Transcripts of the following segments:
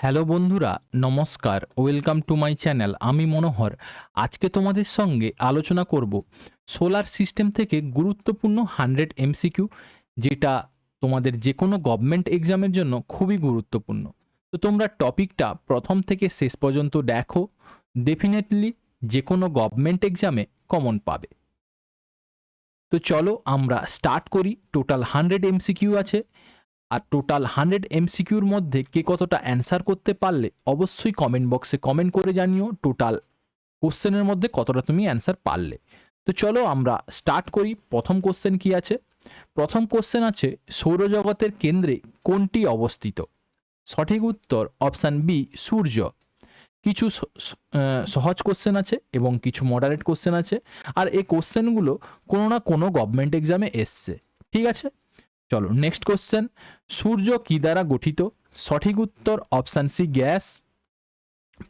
Hello বন্ধুরা, নমস্কার, welcome to my channel, আমি মনোহর। আজকে তোমাদের সঙ্গে আলোচনা করব সোলার সিস্টেম থেকে গুরুত্বপূর্ণ হান্ড্রেড এমসিকিউ, যেটা তোমাদের যে কোনো গভর্নমেন্ট এক্সামের জন্য খুবই গুরুত্বপূর্ণ। তো তোমরা টপিকটা প্রথম থেকে শেষ পর্যন্ত দেখো ডেফিনেটলি যে কোনো গভর্নমেন্ট এক্সামে কমন পাবে। তো চলো আমরা স্টার্ট করি টোটাল হান্ড্রেড এমসিকিউ আছে আর টোটাল হান্ড্রেড এমসিকিউর মধ্যে কে কতটা অ্যান্সার করতে পারলে অবশ্যই কমেন্ট বক্সে কমেন্ট করে জানিও টোটাল কোশ্চেনের মধ্যে কতটা তুমি অ্যান্সার পারলে। তো চলো আমরা স্টার্ট করি, প্রথম কোশ্চেন কি আছে? প্রথম কোশ্চেন আছে, সৌরজগতের কেন্দ্রে কোনটি অবস্থিত? সঠিক উত্তর অপশান বি সূর্য। কিছু সহজ কোশ্চেন আছে এবং কিছু মডারেট কোশ্চেন আছে। আর এই কোশ্চেনগুলো কোনো না কোনো গভর্নমেন্ট এক্সামে এসছে। ঠিক আছে? চলো নেক্সট কোশ্চেন সূর্য কি দ্বারা গঠিত? সঠিক উত্তর অপশান সি গ্যাস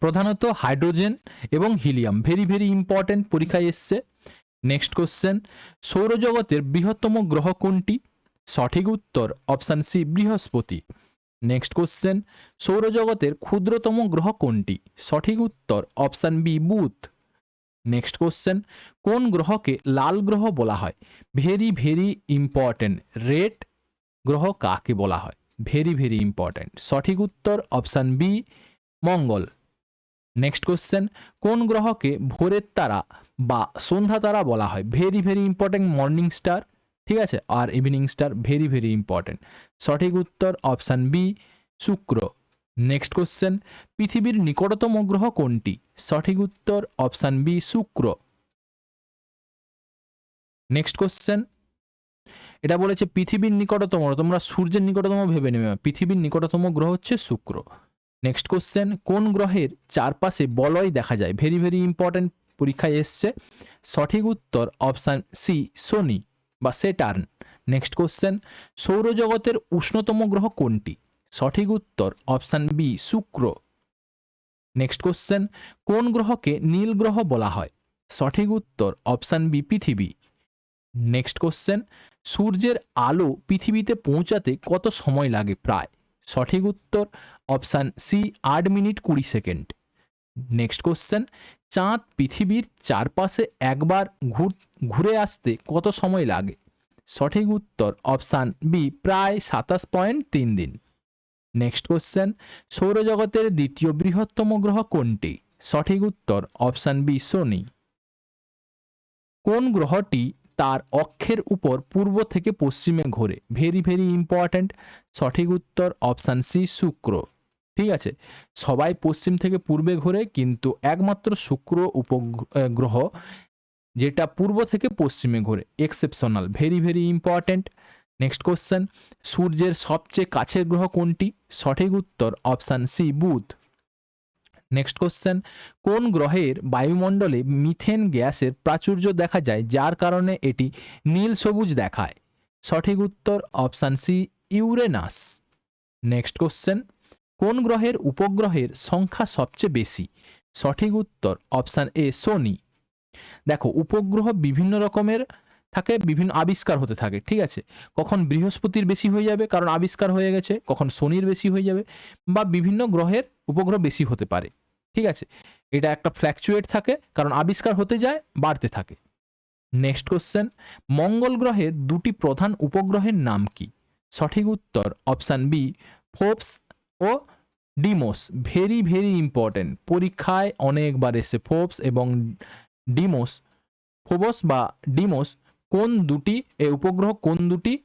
প্রধানত হাইড্রোজেন এবং হিলিয়াম ভেরি ভেরি ইম্পর্ট্যান্ট পরীক্ষায় এসছে। নেক্সট কোশ্চেন সৌরজগতের বৃহত্তম গ্রহ কোনটি? সঠিক উত্তর অপশান সি বৃহস্পতি। নেক্সট কোশ্চেন সৌরজগতের ক্ষুদ্রতম গ্রহ কোনটি? সঠিক উত্তর অপশান বি বুধ। নেক্সট কোশ্চেন কোন গ্রহকে লাল গ্রহ বলা হয়? ভেরি ভেরি ইম্পর্ট্যান্ট রেড গ্রহ কাকে বলা হয়? ভেরি ভেরি ইম্পর্ট্যান্ট সঠিক উত্তর অপশান বি মঙ্গল। নেক্সট কোশ্চেন কোন গ্রহকে ভোরের তারা বা সন্ধ্যা তারা বলা হয়? Very very important morning star ঠিক আছে? আর evening star very very important সঠিক উত্তর অপশান বি শুক্র। নেক্সট কোশ্চেন পৃথিবীর নিকটতম গ্রহ কোনটি? সঠিক উত্তর অপশান বি, শুক্র। নেক্সট কোশ্চেন এটা বলেছে পৃথিবীর নিকটতম, তোমরা সূর্যের নিকটতম ভেবে নেবে। পৃথিবীর নিকটতম গ্রহ হচ্ছে শুক্র। নেক্সট কোশ্চেন কোন গ্রহের চারপাশে বলয় দেখা যায়? ভেরি ভেরি ইম্পর্ট্যান্ট পরীক্ষায় এসছে। সঠিক উত্তর অপশান সি, শনি বা সেটার্ন নেক্সট কোশ্চেন সৌরজগতের উষ্ণতম গ্রহ কোনটি? সঠিক উত্তর অপশান বি, শুক্র। নেক্সট কোশ্চেন, কোন গ্রহকে নীল গ্রহ বলা হয়? সঠিক উত্তর অপশান বি, পৃথিবী। নেক্সট কোশ্চেন, সূর্যের আলো পৃথিবীতে পৌঁছাতে কত সময় লাগে প্রায়? সঠিক উত্তর অপশান সি, আট মিনিট কুড়ি সেকেন্ড। নেক্সট কোশ্চেন, চাঁদ পৃথিবীর চারপাশে একবার ঘুর আসতে কত সময় লাগে? সঠিক উত্তর অপশান বি, প্রায় সাতাশ পয়েন্ট তিন দিন। নেক্সট কোশ্চেন সৌরজগতের দ্বিতীয় বৃহত্তম গ্রহ কোনটি? সঠিক উত্তর অপশান বি শনি কোন গ্রহটি তার অক্ষের উপর পূর্ব থেকে পশ্চিমে ঘোরে? ভেরি ভেরি ইম্পর্ট্যান্ট সঠিক উত্তর অপশান সি শুক্র। ঠিক আছে? সবাই পশ্চিম থেকে পূর্বে ঘোরে, কিন্তু একমাত্র শুক্র উপগ্রহ যেটা পূর্ব থেকে পশ্চিমে ঘোরে। Exceptional very very important next question সূর্যের সবচেয়ে কাছের গ্রহ কোনটি? সঠিক উত্তর অপশান সি বুধ। নেক্সট কোশ্চেন কোন গ্রহের বায়ুমণ্ডলে মিথেন গ্যাসের প্রাচুর্য দেখা যায়, যার কারণে এটি নীল সবুজ দেখায়? সঠিক উত্তর option C Uranus next question কোন গ্রহের উপগ্রহের সংখ্যা সবচেয়ে বেশি? সঠিক উত্তর অপশান এ শনি দেখো, উপগ্রহ বিভিন্ন রকমের থাকে, বিভিন্ন আবিষ্কার হতে থাকে, ঠিক আছে? কখন বৃহস্পতির বেশি হয়ে যাবে, কারণ আবিষ্কার হয়ে গেছে, কখন শনির বেশি হয়ে যাবে, বা বিভিন্ন গ্রহের উপগ্রহ বেশি হতে পারে, ঠিক আছে? এটা একটা ফ্ল্যাকচুয়েট থাকে, কারণ আবিষ্কার হতে যায়, বাড়তে থাকে। নেক্সট কোশ্চেন মঙ্গল গ্রহের দুটি প্রধান উপগ্রহের নাম কি? সঠিক উত্তর অপশান বি ফোপস ও ডিমোস ভেরি ভেরি ইম্পর্টেন্ট পরীক্ষায় অনেকবার এসে ফোপস এবং ডিমোস ফোবস বা ডিমোস কোন দুটি, এই উপগ্রহ কোন দুটি?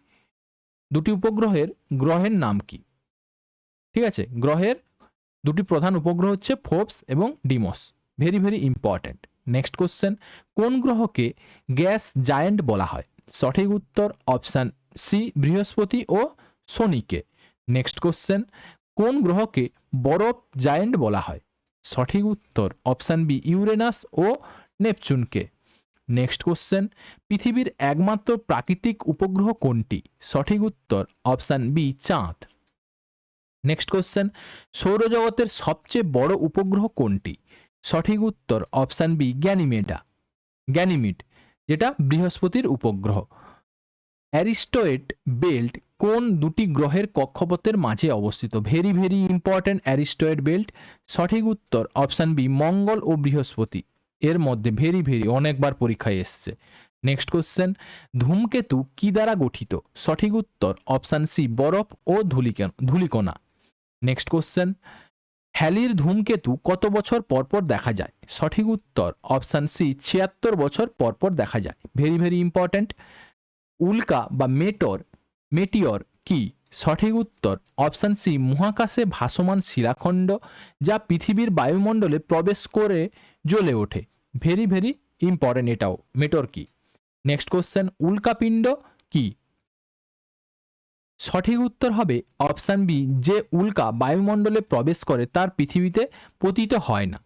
দুটি উপগ্রহের গ্রহের নাম কি? ঠিক আছে, গ্রহের দুটি প্রধান উপগ্রহ হচ্ছে ফোবস এবং Deimos. Very very important next question কোন গ্রহকে গ্যাস জায়েন্ট বলা হয়? সঠিক উত্তর অপশান সি বৃহস্পতি ও শনিকে। নেক্সট কোশ্চেন কোন গ্রহকে বরফ জায়েন্ট বলা হয়? সঠিক উত্তর অপশান বি ইউরেনাস ও নেপচুনকে। নেক্সট কোশ্চেন পৃথিবীর একমাত্র প্রাকৃতিক উপগ্রহ কোনটি? সঠিক উত্তর অপশান বি চাঁদ। নেক্সট কোশ্চেন সৌরজগতের সবচেয়ে বড় উপগ্রহ কোনটি? সঠিক উত্তর অপশান বি গ্যানিমেডা গ্যানিমিড যেটা বৃহস্পতির উপগ্রহ। অ্যারিস্টোয়েট বেল্ট কোন দুটি গ্রহের কক্ষপথের মাঝে অবস্থিত? ভেরি ভেরি ইম্পর্ট্যান্ট অ্যারিস্টয়েড বেল্ট। সঠিক উত্তর অপশান বি মঙ্গল ও বৃহস্পতি। এর মধ্যে ভেরি ভেরি অনেকবার পরীক্ষায় এসছে। নেক্সট কোশ্চেন ধূমকেতু কি দ্বারা গঠিত? সঠিক উত্তর অপশান সি বরফ ও ধূলিকণ ধূলিকণা। নেক্সট কোশ্চেন হ্যালির ধূমকেতু কত বছর পরপর দেখা যায়? সঠিক উত্তর অপশান সি ছিয়াত্তর বছর পরপর দেখা যায়। ভেরি ভেরি ইম্পর্ট্যান্ট উল্কা বা মেটর মেটিওর কি? সঠিক উত্তর অপশান সি মহাকাশে ভাসমান শিলাখণ্ড যা পৃথিবীর বায়ুমণ্ডলে প্রবেশ করে জ্বলে ওঠে। ভেরি ভেরি ইম্পর্টেন্ট এটাও মেটর কি? নেক্সট কোশ্চেন, উল্কাপিণ্ড কি? সঠিক উত্তর হবে অপশান বি, যে উল্কা বায়ুমণ্ডলে প্রবেশ করে তার পৃথিবীতে পতিত হয় না।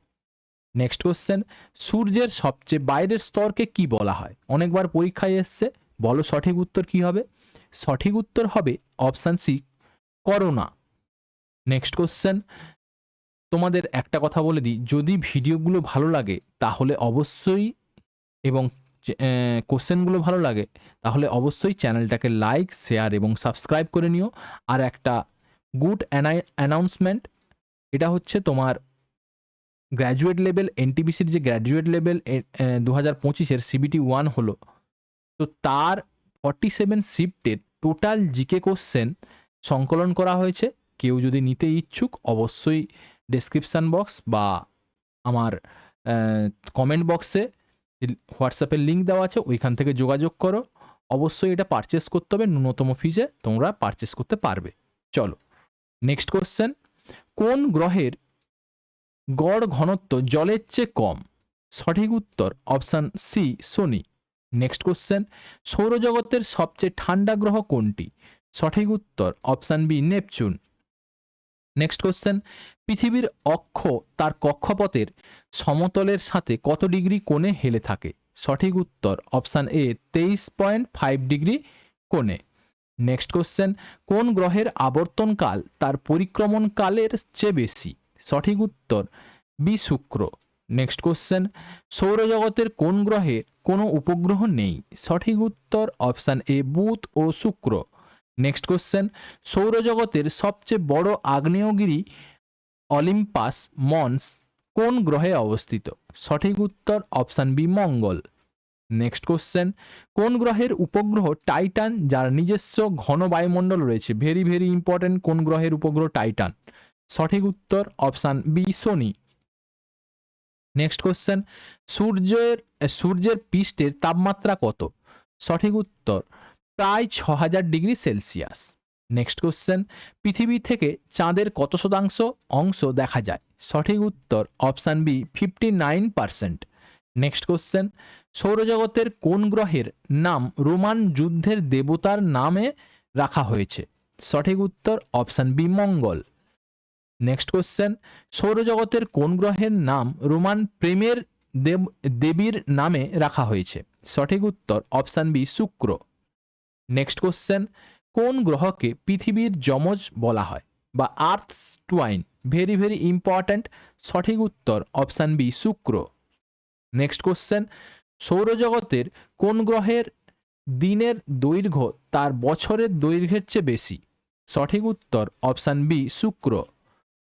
নেক্সট কোশ্চেন, সূর্যের সবচেয়ে বাইরের স্তরকে কি বলা হয়? অনেকবার পরীক্ষায় এসছে। বলো সঠিক উত্তর কি হবে? সঠিক উত্তর হবে option C, corona. Next question তোমাদের একটা কথা বলে দিই, যদি ভিডিওগুলো ভালো লাগে, তাহলে অবশ্যই এবং কোশ্চেনগুলো ভালো লাগে, তাহলে অবশ্যই চ্যানেলটাকে লাইক, শেয়ার এবং সাবস্ক্রাইব করে নিও। আর একটা গুড অ্যানাই অ্যানাউন্সমেন্ট, এটা হচ্ছে তোমার গ্র্যাজুয়েট লেভেল এনটিবিসির যে গ্র্যাজুয়েট লেভেল দু হাজার পঁচিশের সিবিটি ওয়ান হলো, তো তার ফর্টি সেভেন শিফটের টোটাল জিকে কোশ্চেন সংকলন করা হয়েছে। কেউ যদি নিতে ইচ্ছুক, অবশ্যই ডেসক্রিপশান বক্স বা আমার কমেন্ট বক্সে হোয়াটসঅ্যাপের লিঙ্ক দেওয়া আছে, ওইখান থেকে যোগাযোগ করো। অবশ্যই এটা পারচেস করতে হবে, ন্যূনতম ফিজে তোমরা পারচেস করতে পারবে। চলো নেক্সট কোশ্চেন কোন গ্রহের গড় ঘনত্ব জলের চেয়ে কম? সঠিক উত্তর অপশান সি শনি। নেক্সট কোশ্চেন সৌরজগতের সবচেয়ে ঠান্ডা গ্রহ কোনটি? সঠিক উত্তর option B Neptune. Next question পৃথিবীর অক্ষ তার কক্ষপথের সমতলের সাথে কত ডিগ্রি কোণে হেলে থাকে? সঠিক উত্তর অপশান এ তেইশ পয়েন্ট ফাইভ ডিগ্রি কোণে। নেক্সট কোশ্চেন কোন গ্রহের আবর্তনকাল তার পরিক্রমণকালের চেয়ে বেশি? সঠিক উত্তর, বি শুক্র। নেক্সট কোশ্চেন সৌরজগতের কোন গ্রহে কোনো উপগ্রহ নেই? সঠিক উত্তর অপশান এ বুধ ও শুক্র। নেক্সট কোশ্চেন সৌরজগতের সবচেয়ে বড় আগ্নেয়গিরি অলিম্পাস মন্স কোন গ্রহে অবস্থিত? সঠিক উত্তর অপশান বি, মঙ্গল। নেক্সট কোশ্চেন কোন গ্রহের উপগ্রহ টাইটান, যার নিজস্ব ঘন বায়ুমণ্ডল রয়েছে? ভেরি ভেরি ইম্পর্টেন্ট কোন গ্রহের উপগ্রহ টাইটান? সঠিক উত্তর অপশান বি সোনি নেক্সট কোশ্চেন সূর্যের সূর্যের পৃষ্ঠের তাপমাত্রা কত? সঠিক উত্তর প্রায় ছ হাজার ডিগ্রি সেলসিয়াস। নেক্সট কোশ্চেন পৃথিবী থেকে চাঁদের কত শতাংশ অংশ দেখা যায়? সঠিক উত্তর option B fifty nine percent next question সৌরজগতের কোন গ্রহের নাম রোমান যুদ্ধের দেবতার নামে রাখা হয়েছে? সঠিক উত্তর অপশান বি মঙ্গল। নেক্সট কোশ্চেন সৌরজগতের কোন গ্রহের নাম রোমান প্রেমের দেব, দেবীর নামে রাখা হয়েছে? সঠিক উত্তর অপশান বি শুক্র। নেক্সট কোশ্চেন কোন গ্রহকে পৃথিবীর যমজ বলা হয়? বা earth twin very very important, সঠিক উত্তর অপশান বি, শুক্র। নেক্সট কোশ্চেন সৌরজগতের কোন গ্রহের দিনের দৈর্ঘ্য তার বছরের দৈর্ঘ্যের চেয়ে বেশি? সঠিক উত্তর অপশান বি, শুক্র।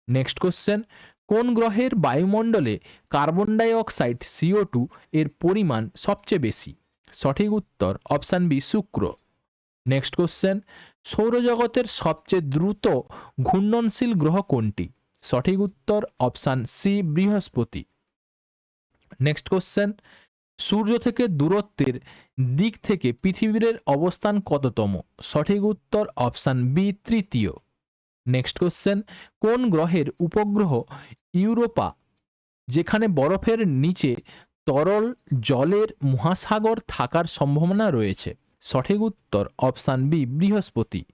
নেক্সট কোশ্চেন কোন গ্রহের বায়ুমণ্ডলে carbon dioxide C O two এর পরিমাণ সবচেয়ে বেশি? সঠিক উত্তর অপশান বি, শুক্র। নেক্সট কোশ্চেন সৌরজগতের সবচেয়ে দ্রুত ঘূর্ণনশীল গ্রহ কোনটি? সঠিক উত্তর অপশান সি বৃহস্পতি। নেক্সট কোশ্চেন সূর্য থেকে দূরত্বের দিক থেকে পৃথিবীর অবস্থান কততম? সঠিক উত্তর অপশান বি তৃতীয়। নেক্সট কোশ্চেন কোন গ্রহের উপগ্রহ ইউরোপা, যেখানে বরফের নিচে তরল জলের মহাসাগর থাকার সম্ভাবনা রয়েছে? সঠিক উত্তর অপশান বি, বৃহস্পতি।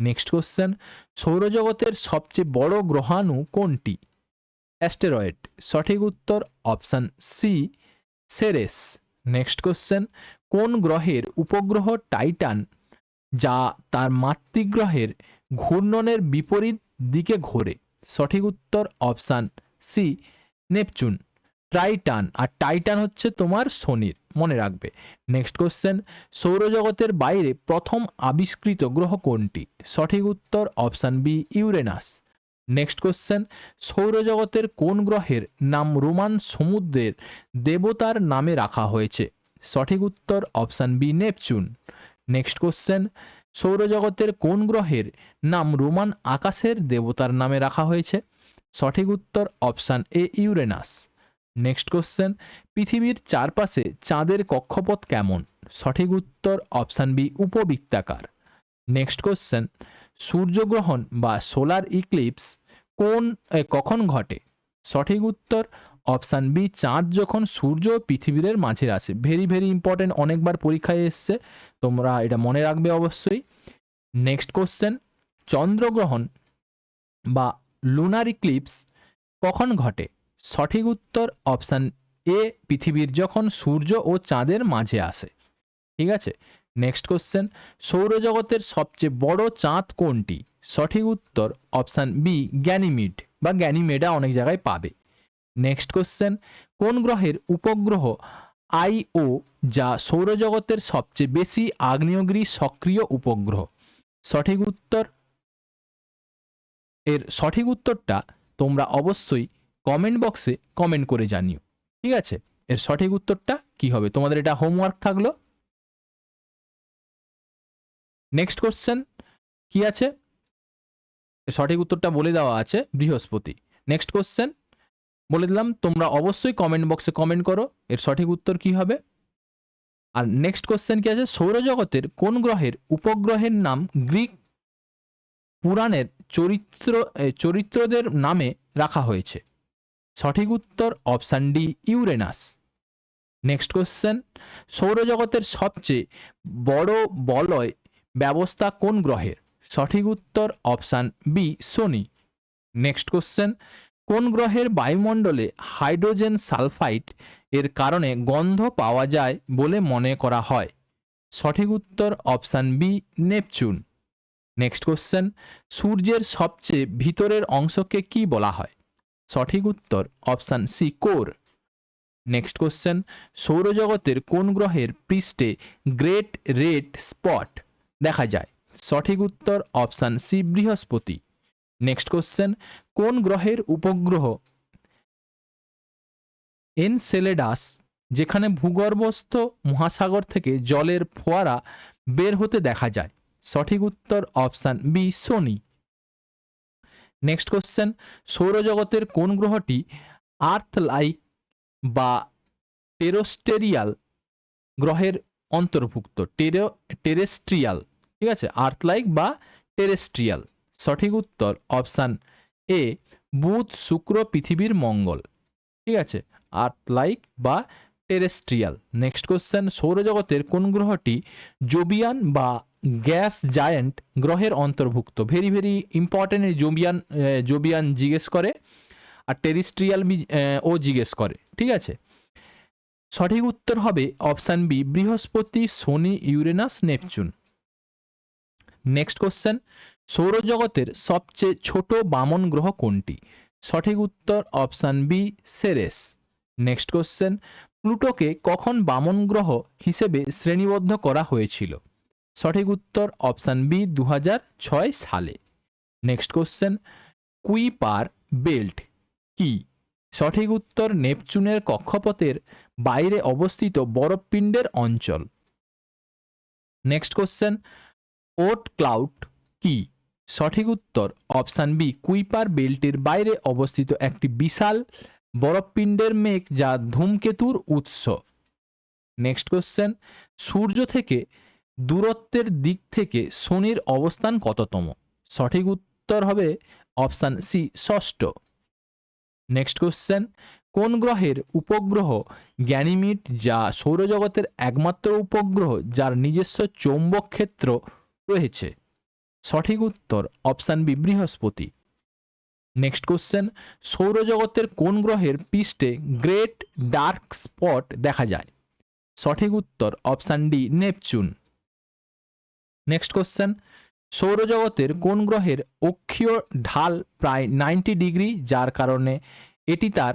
নেক্সট কোশ্চেন, সৌরজগতের সবচেয়ে বড় গ্রহাণু কোনটি? অ্যাস্টেরয়েড। সঠিক উত্তর option C, Ceres. Next question, কোন গ্রহের উপগ্রহ টাইটান, যা তার মাতৃগ্রহের ঘূর্ণনের বিপরীত দিকে ঘোরে? সঠিক উত্তর অপশান সি, নেপচুন। টাইটান আর টাইটান হচ্ছে তোমার শনির। মনে রাখবে। নেক্সট কোশ্চেন সৌরজগতের বাইরে প্রথম আবিষ্কৃত গ্রহ কোনটি? সঠিক উত্তর option B Uranus next question সৌরজগতের কোন গ্রহের নাম রোমান সমুদ্রের দেবতার নামে রাখা হয়েছে? সঠিক উত্তর option B Neptune next question সৌরজগতের কোন গ্রহের নাম রোমান আকাশের দেবতার নামে রাখা হয়েছে? সঠিক উত্তর option A Uranus next question পৃথিবীর চারপাশে চাঁদের কক্ষপথ কেমন? সঠিক উত্তর অপশান বি, উপবৃত্তাকার। নেক্সট কোশ্চেন সূর্যগ্রহণ বা সোলার ইক্লিপস কোন কখন ঘটে? সঠিক উত্তর অপশান বি, চাঁদ যখন সূর্য পৃথিবীর মাঝে আসে ভেরি ভেরি ইম্পর্টেন্ট অনেকবার পরীক্ষায় এসছে। তোমরা এটা মনে রাখবে অবশ্যই। নেক্সট কোশ্চেন চন্দ্রগ্রহণ বা লুনার ইক্লিপস কখন ঘটে? সঠিক উত্তর অপশান এ, পৃথিবীর যখন সূর্য ও চাঁদের মাঝে আসে। ঠিক আছে? নেক্সট কোশ্চেন সৌরজগতের সবচেয়ে বড় চাঁদ কোনটি? সঠিক উত্তর অপশান বি গ্যানিমিড বা গ্যানিমেডা অনেক জায়গায় পাবে। নেক্সট কোশ্চেন কোন গ্রহের উপগ্রহ আইও যা সৌরজগতের সবচেয়ে বেশি আগ্নেয়গিরি সক্রিয় উপগ্রহ? সঠিক উত্তর? এর সঠিক উত্তরটা তোমরা অবশ্যই কমেন্ট বক্সে কমেন্ট করে জানিও। ঠিক আছে? এর সঠিক উত্তরটা কি হবে? তোমাদের এটা হোমওয়ার্ক থাকল? নেক্সট কোশ্চেন কি আছে? সঠিক উত্তরটা বলে দেওয়া আছে বৃহস্পতি। নেক্সট কোশ্চেন বলে দিলাম, তোমরা অবশ্যই কমেন্ট বক্সে কমেন্ট করো, এর সঠিক উত্তর কি হবে? আর নেক্সট কোশ্চেন কি আছে? সৌরজগতের কোন গ্রহের উপগ্রহের নাম গ্রিক পুরাণের চরিত্র চরিত্রদের নামে রাখা হয়েছে। সঠিক উত্তর option D Uranus next question সৌরজগতের সবচেয়ে বড় বলয় ব্যবস্থা কোন গ্রহের? সঠিক উত্তর অপশান বি শনি। নেক্সট কোশ্চেন কোন গ্রহের বায়ুমণ্ডলে হাইড্রোজেন সালফাইড এর কারণে গন্ধ পাওয়া যায় বলে মনে করা হয়? সঠিক উত্তর option B Neptune. Next question সূর্যের সবচেয়ে ভিতরের অংশকে কি বলা হয়? সঠিক উত্তর option C, core. Next question, সৌরজগতের কোন গ্রহের পৃষ্ঠে গ্রেট রেড স্পট? দেখা যায়। সঠিক উত্তর অপশান সি, বৃহস্পতি। নেক্সট কোশ্চেন, কোন গ্রহের উপগ্রহ এনসেলেডাস, যেখানে ভূগর্ভস্থ মহাসাগর থেকে জলের ফোয়ারা বের হতে দেখা যায়? সঠিক উত্তর অপশান বি, শনি। নেক্সট কোশ্চেন সৌরজগতের কোন গ্রহটি আর্থ লাইক বা টেরোস্টেরিয়াল গ্রহের অন্তর্ভুক্ত? টেরো, টেরেস্ট্রিয়াল, ঠিক আছে? আর্থ লাইক বা টেরেস্ট্রিয়াল। সঠিক উত্তর, অপশান এ, বুধ, শুক্র, পৃথিবীর মঙ্গল, ঠিক আছে? আর্থ লাইক বা টেরেস্ট্রিয়াল। নেক্সট কোশ্চেন সৌরজগতের কোন গ্রহটি জোবিয়ান বা গ্যাস জায়ান্ট গ্রহের অন্তর্ভুক্ত? Very very important Jovian Jovian জিজ্ঞেস করে আর টেরিস্ট্রিয়াল ও জিজ্ঞেস করে। ঠিক আছে? সঠিক উত্তর হবে অপশান বি বৃহস্পতি, শনি, ইউরেনাস, নেপচুন। নেক্সট কোশ্চেন সৌরজগতের সবচেয়ে ছোট বামন গ্রহ কোনটি? সঠিক উত্তর option B Ceres. Next question প্লুটোকে কখন বামন গ্রহ হিসেবে শ্রেণীবদ্ধ করা হয়েছিল? সঠিক উত্তর অপশান বি দু সালে। নেক্সট কোশ্চেন, কুইপার বেল্ট কি? সঠিক উত্তর নেপচুনের কক্ষপথের বাইরে অবস্থিত বরফপিণ্ডের অঞ্চল। নেক্সট কোশ্চেন, ওট ক্লাউড কি? সঠিক উত্তর অপশান বি, কুইপার বেল্টের বাইরে অবস্থিত একটি বিশাল বরফপিণ্ডের মেঘ যা ধূমকেতুর উৎস। নেক্সট কোশ্চেন সূর্য থেকে দূরত্বের দিক থেকে শনির অবস্থান কততম? সঠিক উত্তর হবে অপশান সি ষষ্ঠ। নেক্সট কোশ্চেন কোন গ্রহের উপগ্রহ গ্যানিমিড যা সৌরজগতের একমাত্র উপগ্রহ যার নিজস্ব চৌম্বক ক্ষেত্র রয়েছে? সঠিক উত্তর অপশান বি বৃহস্পতি। নেক্সট কোশ্চেন সৌরজগতের কোন গ্রহের পৃষ্ঠে গ্রেট ডার্ক স্পট দেখা যায়? সঠিক উত্তর option D Neptune. Next question সৌরজগতের কোন গ্রহের অক্ষীয় ঢাল প্রায় নাইনটি ডিগ্রি যার কারণে এটি তার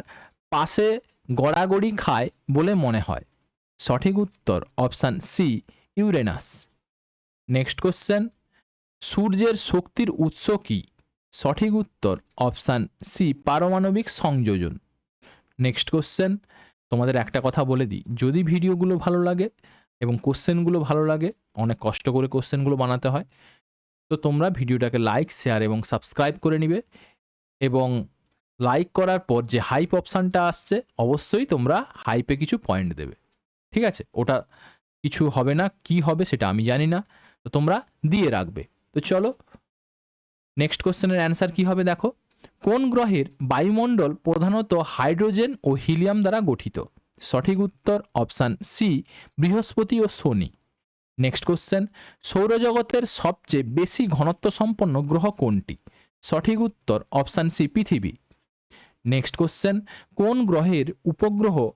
পাশে গড়াগড়ি খায় বলে মনে হয়? সঠিক উত্তর option C Uranus. Next question সূর্যের শক্তির উৎস কি? সঠিক উত্তর অপশান সি, পারমাণবিক সংযোজন। নেক্সট কোশ্চেন, তোমাদের একটা কথা বলে দিই। যদি ভিডিওগুলো ভালো লাগে এবং কোশ্চেনগুলো ভালো লাগে, অনেক কষ্ট করে কোশ্চেনগুলো বানাতে হয়, তো তোমরা ভিডিওটাকে লাইক, শেয়ার এবং সাবস্ক্রাইব করে নিবে এবং লাইক করার পর যে হাইপ অপশানটা আসছে, অবশ্যই তোমরা হাইপে কিছু পয়েন্ট দেবে। ঠিক আছে? ওটা কিছু হবে না, কি হবে সেটা আমি জানি না, তো তোমরা দিয়ে রাখবে। তো চলো নেক্সট কোশ্চেনের অ্যান্সার কি হবে দেখো? কোন গ্রহের বায়ুমণ্ডল প্রধানত হাইড্রোজেন ও হিলিয়াম দ্বারা গঠিত? সঠিক উত্তর অপশান সি বৃহস্পতি ও শনি। নেক্সট কোশ্চেন সৌরজগতের সবচেয়ে বেশি ঘনত্ব সম্পন্ন গ্রহ কোনটি? সঠিক উত্তর অপশান সি পৃথিবী। নেক্সট কোশ্চেন কোন গ্রহের উপগ্রহ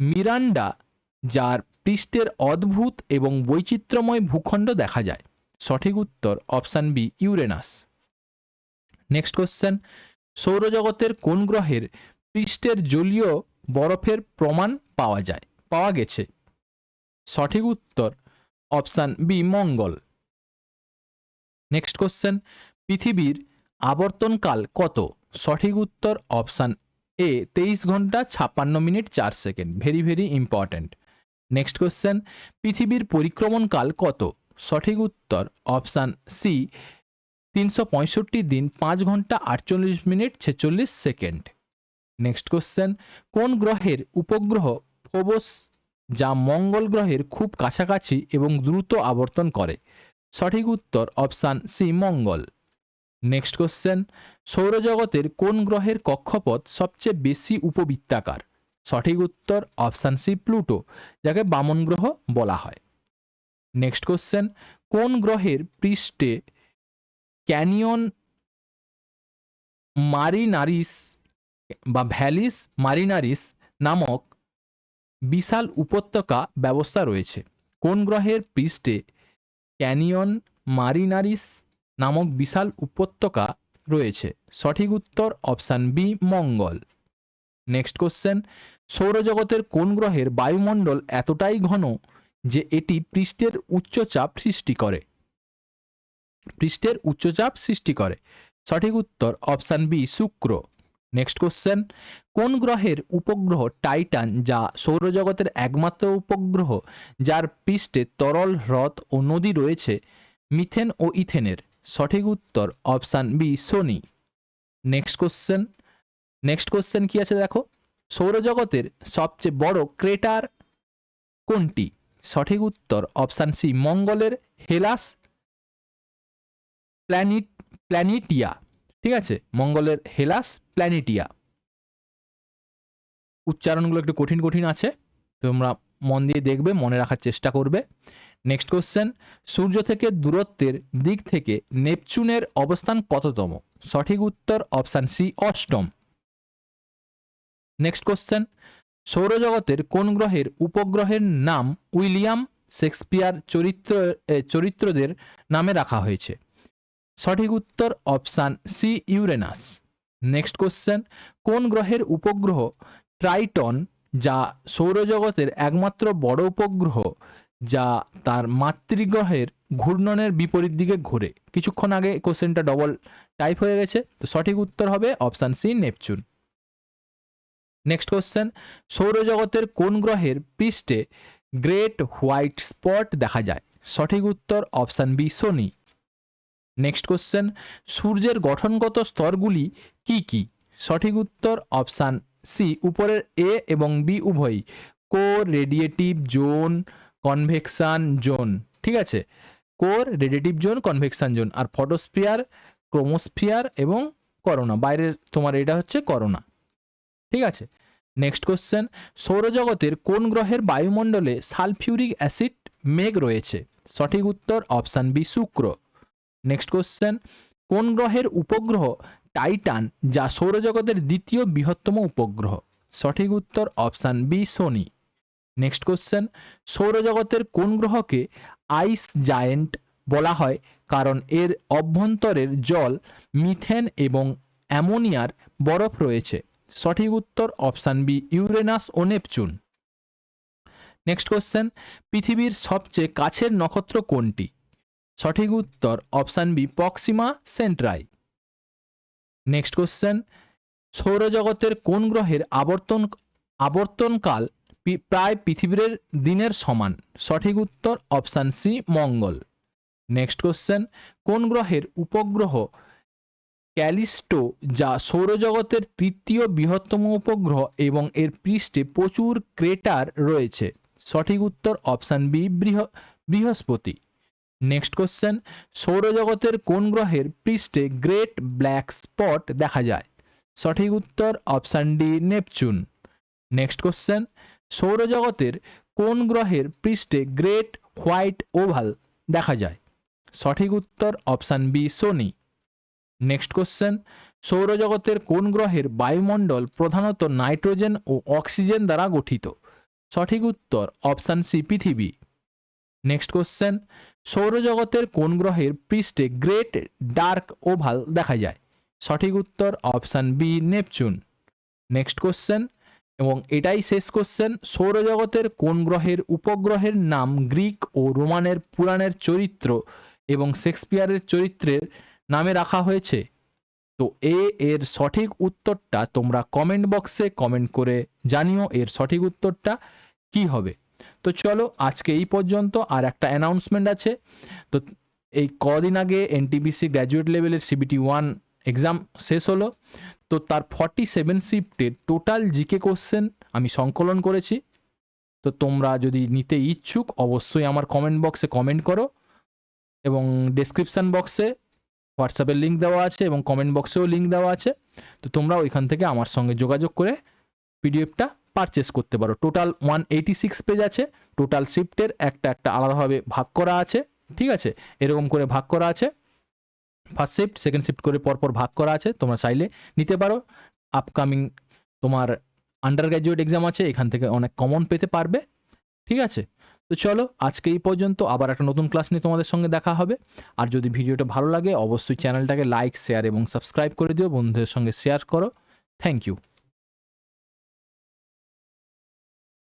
মিরান্ডা, যার পৃষ্ঠের অদ্ভুত এবং বৈচিত্র্যময় ভূখণ্ড দেখা যায়? সঠিক উত্তর option B Uranus. Next question সৌরজগতের কোন গ্রহের পৃষ্ঠের জলীয় বরফের প্রমাণ পাওয়া যায়? পাওয়া গেছে। সঠিক উত্তর অপশান বি মঙ্গল। নেক্সট কোশ্চেন পৃথিবীর আবর্তনকাল কত? সঠিক উত্তর অপশান এ তেইশ ঘণ্টা ছাপ্পান্ন মিনিট চার second. Very very important next question পৃথিবীর পরিক্রমণকাল কত? সঠিক উত্তর অপশান সি তিনশো পঁয়ষট্টি দিন পাঁচ ঘণ্টা আটচল্লিশ মিনিট ছেচল্লিশ সেকেন্ড। নেক্সট কোশ্চেন কোন গ্রহের উপগ্রহ ফোবস যা মঙ্গল গ্রহের খুব কাছাকাছি এবং দ্রুত আবর্তন করে? সঠিক উত্তর অপশান সি মঙ্গল। নেক্সট কোশ্চেন সৌরজগতের কোন গ্রহের কক্ষপথ সবচেয়ে বেশি উপবৃত্তাকার? সঠিক উত্তর অপশান সি প্লুটো, যাকে বামন গ্রহ বলা হয়। নেক্সট কোশ্চেন কোন গ্রহের পৃষ্ঠে ক্যানিয়ন মারিনারিস বা ভ্যালিস মারিনারিস নামক বিশাল উপত্যকা ব্যবস্থা রয়েছে। কোন গ্রহের পৃষ্ঠে ক্যানিয়ন মারিনারিস নামক বিশাল উপত্যকা রয়েছে? সঠিক উত্তর অপশান বি, মঙ্গল। নেক্সট কোশ্চেন, সৌরজগতের কোন গ্রহের বায়ুমণ্ডল এতটাই ঘন যে এটি পৃষ্ঠের উচ্চচাপ সৃষ্টি করে? পৃষ্ঠের উচ্চচাপ সৃষ্টি করে। সঠিক উত্তর অপশান বি, শুক্র। নেক্সট কোশ্চেন কোন গ্রহের উপগ্রহ টাইটান যা সৌরজগতের একমাত্র উপগ্রহ যার পৃষ্ঠে তরল হ্রদ ও নদী রয়েছে, মিথেন ও ইথেনের? সঠিক উত্তর অপশান বি সোনি নেক্সট কোশ্চেন নেক্সট কোশ্চেন কি আছে দেখো? সৌরজগতের সবচেয়ে বড় ক্রেটার কোনটি? সঠিক উত্তর অপশান সি, মঙ্গলের হেলাস প্ল্যানিট, প্ল্যানিটিয়া, ঠিক আছে? মঙ্গলের হেলাস প্ল্যানিটিয়া। উচ্চারণগুলো একটু কঠিন কঠিন আছে। তোমরা মন দিয়ে দেখবে, মনে রাখার চেষ্টা করবে। নেক্সট কোশ্চেন সূর্য থেকে দূরত্বের দিক থেকে নেপচুনের অবস্থান কততম? সঠিক উত্তর অপশান সি অষ্টম। নেক্সট কোশ্চেন সৌরজগতের কোন গ্রহের উপগ্রহের নাম উইলিয়াম শেক্সপিয়ার চরিত্র চরিত্রদের নামে রাখা হয়েছে? সঠিক উত্তর option C, Uranus. Next question, কোন গ্রহের উপগ্রহ ট্রাইটন, যা সৌরজগতের একমাত্র বড় উপগ্রহ, যা তার মাতৃগ্রহের ঘূর্ণনের বিপরীত দিকে ঘোরে? কিছুক্ষণ আগে কোশ্চেনটা ডবল টাইপ হয়ে গেছে, তো সঠিক উত্তর হবে option C, Neptune. Next question, সৌরজগতের কোন গ্রহের পৃষ্ঠে গ্রেট হোয়াইট স্পট দেখা যায়? সঠিক উত্তর অপশান বি শনি নেক্সট কোশ্চেন সূর্যের গঠনগত স্তরগুলি কি কি? সঠিক উত্তর অপশান সি উপরের এ এবং বি উভয়ই। Core radiative zone convection zone ঠিক আছে? Core radiative zone convection zone আর ফটোস্ফিয়ার ক্রোমোস্ফিয়ার এবং করোনা বাইরের তোমার এটা হচ্ছে করোনা ঠিক আছে? নেক্সট কোশ্চেন সৌরজগতের কোন গ্রহের বায়ুমণ্ডলে সালফিউরিক অ্যাসিড মেঘ রয়েছে? সঠিক উত্তর অপশান বি শুক্র। নেক্সট কোশ্চেন কোন গ্রহের উপগ্রহ টাইটান যা সৌরজগতের দ্বিতীয় বৃহত্তম উপগ্রহ? সঠিক উত্তর অপশান বি শনি নেক্সট কোশ্চেন সৌরজগতের কোন গ্রহকে আইস জায়েন্ট বলা হয়? কারণ এর অভ্যন্তরের জল মিথেন এবং অ্যামোনিয়ার বরফ রয়েছে। সঠিক উত্তর অপশান বি ইউরেনাস ও নেপচুন নেক্সট কোশ্চেন পৃথিবীর সবচেয়ে কাছের নক্ষত্র কোনটি? সঠিক উত্তর option B, Proxima Centauri. Next question সৌরজগতের কোন গ্রহের আবর্তন, আবর্তনকাল প্রায় পৃথিবীর দিনের সমান? সঠিক উত্তর অপশান সি, মঙ্গল। নেক্সট কোশ্চেন কোন গ্রহের উপগ্রহ ক্যালিস্টো যা সৌরজগতের তৃতীয় বৃহত্তম উপগ্রহ এবং এর পৃষ্ঠে প্রচুর ক্রেটার রয়েছে? সঠিক উত্তর অপশান বি, বৃহ, বৃহস্পতি। নেক্সট কোশ্চেন সৌরজগতের কোন গ্রহের পৃষ্ঠে গ্রেট ব্ল্যাক স্পট দেখা যায়? সঠিক উত্তর option D Neptune. Next question সৌরজগতের কোন গ্রহের পৃষ্ঠে গ্রেট হোয়াইট ওভাল দেখা যায়? সঠিক উত্তর অপশান বি সোনি নেক্সট কোশ্চেন সৌরজগতের কোন গ্রহের বায়ুমণ্ডল প্রধানত নাইট্রোজেন ও অক্সিজেন দ্বারা গঠিত? সঠিক উত্তর অপশান সি পৃথিবী। নেক্সট কোশ্চেন সৌরজগতের কোন গ্রহের পৃষ্ঠে গ্রেট, ডার্ক ওভাল দেখা যায়? সঠিক উত্তর option B, Neptune. Next question এবং এটাই শেষ কোশ্চেন সৌরজগতের কোন গ্রহের উপগ্রহের নাম গ্রিক ও রোমানের পুরাণের চরিত্র এবং শেক্সপিয়ারের চরিত্রের নামে রাখা হয়েছে? তো এ এর সঠিক উত্তরটা তোমরা কমেন্ট বক্সে কমেন্ট করে জানিও এর সঠিক উত্তরটা কি হবে। তো চলো, আজকে এই পর্যন্ত আর একটা অ্যানাউন্সমেন্ট আছে। তো এই কদিন আগে এনটিবিসি গ্র্যাজুয়েট লেভেলের সিবিটি ওয়ান এক্সাম শেষ হলো। তো তার ফর্টি সেভেন শিফটের টোটাল জিকে কোশ্চেন আমি সংকলন করেছি। তো তোমরা যদি নিতে ইচ্ছুক, অবশ্যই আমার কমেন্ট বক্সে কমেন্ট করো এবং ডেসক্রিপশান বক্সে হোয়াটসঅ্যাপের লিঙ্ক দেওয়া আছে এবং কমেন্ট বক্সেও লিঙ্ক দেওয়া আছে। তো তোমরা ওইখান থেকে আমার সঙ্গে যোগাযোগ করে পিডিএফটা পারচেস করতে পারো। Total one eighty six page আছে টোটাল শিফটের একটা একটা আলাদাভাবে ভাগ করা আছে, ঠিক আছে? এরকম করে ভাগ করা আছে। ফার্স্ট শিফট সেকেন্ড শিফট করে পরপর ভাগ করা আছে, তোমরা চাইলে নিতে পারো। আপকামিং তোমার আন্ডার গ্র্যাজুয়েট এক্সাম আছে, এখান থেকে অনেক কমন পেতে পারবে, ঠিক আছে? তো চলো, আজকে এই পর্যন্ত, আবার একটা নতুন ক্লাস নিয়ে তোমাদের সঙ্গে দেখা হবে। আর যদি ভিডিওটা ভালো লাগে, অবশ্যই চ্যানেলটাকে লাইক শেয়ার এবং সাবস্ক্রাইব করে দিও, বন্ধুদের সঙ্গে শেয়ার করো। Thank you